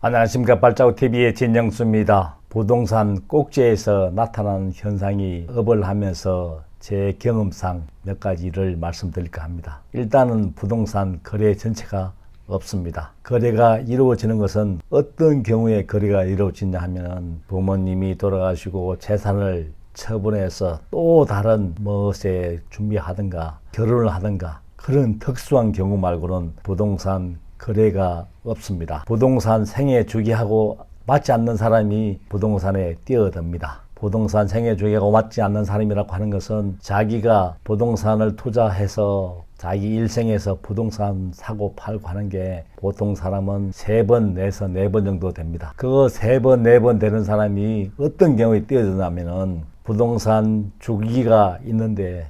안녕하십니까 발자국 TV의 진정수입니다. 부동산 꼭지에서 나타나는 현상이 업을 하면서 제 경험상 몇 가지를 말씀드릴까 합니다. 일단은 부동산 거래 전체가 없습니다. 거래가 이루어지는 것은 어떤 경우에 거래가 이루어지냐 하면 부모님이 돌아가시고 재산을 처분해서 또 다른 무엇에 준비하든가 결혼을 하든가 그런 특수한 경우 말고는 부동산 거래가 없습니다. 부동산 생애 주기하고 맞지 않는 사람이 부동산에 뛰어듭니다. 부동산 생애 주기하고 맞지 않는 사람이라고 하는 것은 자기가 부동산을 투자해서 자기 일생에서 부동산 사고 팔고 하는 게 보통 사람은 세 번 내서 네 번 정도 됩니다. 그세 번, 네 번 되는 사람이 어떤 경우에 뛰어드냐면은 부동산 주기가 있는데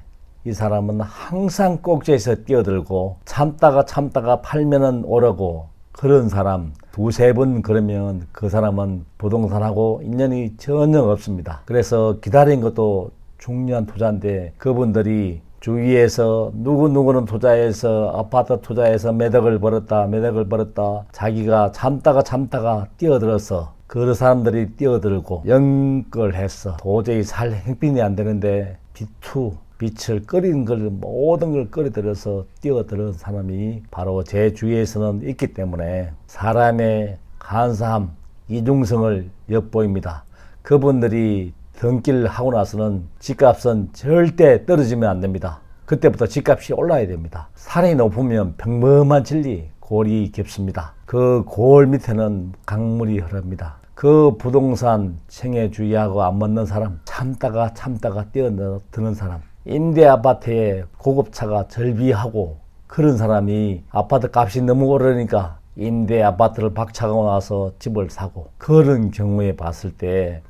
이 사람은 항상 꼭지에서 뛰어들고 참다가 참다가 팔면은 오르고 그런 사람 두세 번 그러면 그 사람은 부동산하고 인연이 전혀 없습니다. 그래서 기다린 것도 중요한 투자인데 그분들이 주위에서 누구누구는 투자해서 아파트 투자해서 매덕을 벌었다 매덕을 벌었다 자기가 참다가 참다가 뛰어들어서 그 사람들이 뛰어들고 연끌해서 도저히 살 행편이 안 되는데 비투 빛을 끓이는 걸 모든 걸 끓여들여서 뛰어들은 사람이 바로 제 주위에서는 있기 때문에 사람의 간사함 이중성을 엿보입니다. 그분들이 등기를 하고 나서는 집값은 절대 떨어지면 안 됩니다. 그때부터 집값이 올라야 됩니다. 산이 높으면 평범한 진리 골이 깊습니다. 그 골 밑에는 강물이 흐릅니다. 그 부동산 생애 주의하고 안 맞는 사람 참다가 참다가 뛰어드는 사람 임대 아파트에 고급차가 절비하고 그런 사람이 아파트 값이 너무 오르니까 임대 아파트를 박차고 나서 집을 사고 그런 경우에 봤을 때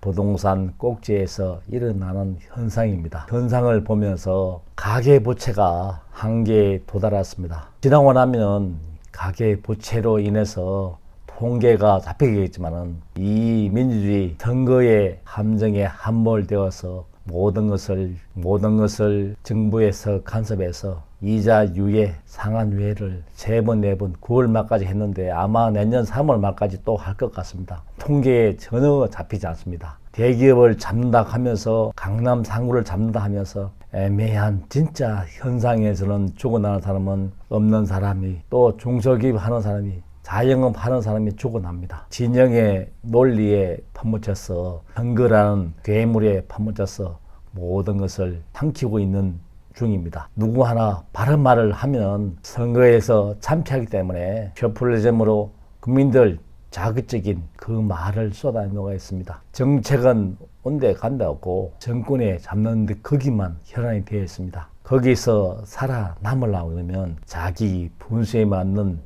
부동산 꼭지에서 일어나는 현상입니다. 현상을 보면서 가계 부채가 한계에 도달했습니다. 지나고 나면 가계 부채로 인해서 통계가 잡히겠지만은 이 민주주의 선거의 함정에 함몰되어서 모든 것을 모든 것을 정부에서 간섭해서 이자 유예 상한 유예를 세 번 네 번 9월 말까지 했는데 아마 내년 3월 말까지 또 할 것 같습니다. 통계에 전혀 잡히지 않습니다. 대기업을 잡는다 하면서 강남 상구를 잡는다 하면서 애매한 진짜 현상에서는 죽어나는 사람은 없는 사람이 또 중소기업 하는 사람이 자영업 하는 사람이 죽어납니다. 진영의 논리에 파묻혀서 선거라는 괴물에 파묻혀서 모든 것을 삼키고 있는 중입니다. 누구 하나 바른 말을 하면 선거에서 참패하기 때문에 셔플리즘으로 국민들 자극적인 그 말을 쏟아내놓아 있습니다. 정책은 온데 간다고 정권에 잡는 데 거기만 혈안이 되어 있습니다. 거기서 살아남으려고 그러면 자기 분수에 맞는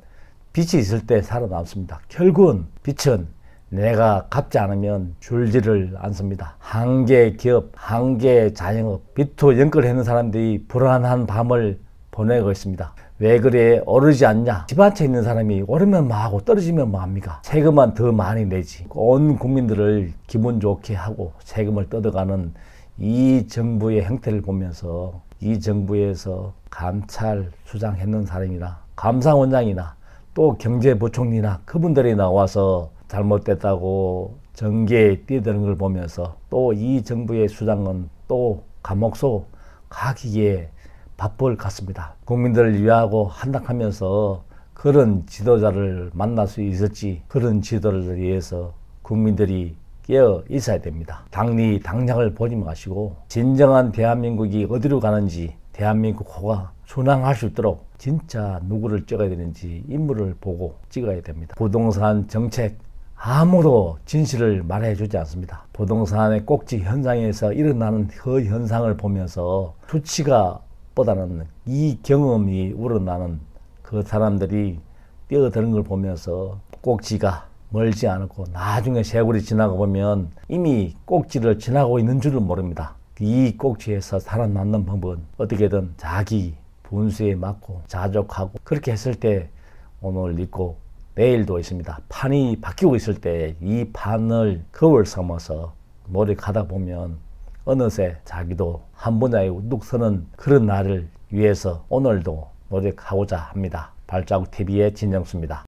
빛이 있을 때 살아남습니다. 결국은 빛은 내가 갚지 않으면 줄지를 않습니다. 한계 기업, 한계 자영업, 비토 연끌하는 사람들이 불안한 밤을 보내고 있습니다. 왜 그래 오르지 않냐? 집한채 있는 사람이 오르면 뭐하고 떨어지면 뭐합니까? 세금만 더 많이 내지. 온 국민들을 기분 좋게 하고 세금을 뜯어가는 이 정부의 형태를 보면서 이 정부에서 감찰 수장했는 사람이나 감사원장이나 또 경제부총리나 그분들이 나와서 잘못됐다고 정계에 뛰어드는 걸 보면서 또 이 정부의 수장은 또 감옥소 가기에 바쁠 같습니다. 국민들을 위하고 한닥하면서 그런 지도자를 만날 수 있을지 그런 지도를 위해서 국민들이 깨어 있어야 됩니다. 당리 당장을 보지 마시고 진정한 대한민국이 어디로 가는지 대한민국 호가 순항할 수 있도록 진짜 누구를 찍어야 되는지 인물을 보고 찍어야 됩니다. 부동산 정책 아무도 진실을 말해주지 않습니다. 부동산의 꼭지 현장에서 일어나는 그 현상을 보면서 수치가 보다는 이 경험이 우러나는 그 사람들이 뛰어드는 걸 보면서 꼭지가 멀지 않고 나중에 세월이 지나고 보면 이미 꼭지를 지나고 있는 줄을 모릅니다. 이 꼭지에서 살아남는 방법은 어떻게든 자기 분수에 맞고 자족하고 그렇게 했을 때 오늘 있고 내일도 있습니다. 판이 바뀌고 있을 때 이 판을 거울 삼아서 노력하다 보면 어느새 자기도 한 분야에 우뚝 서는 그런 날을 위해서 오늘도 노력하고자 합니다. 발자국 TV의 진정수입니다.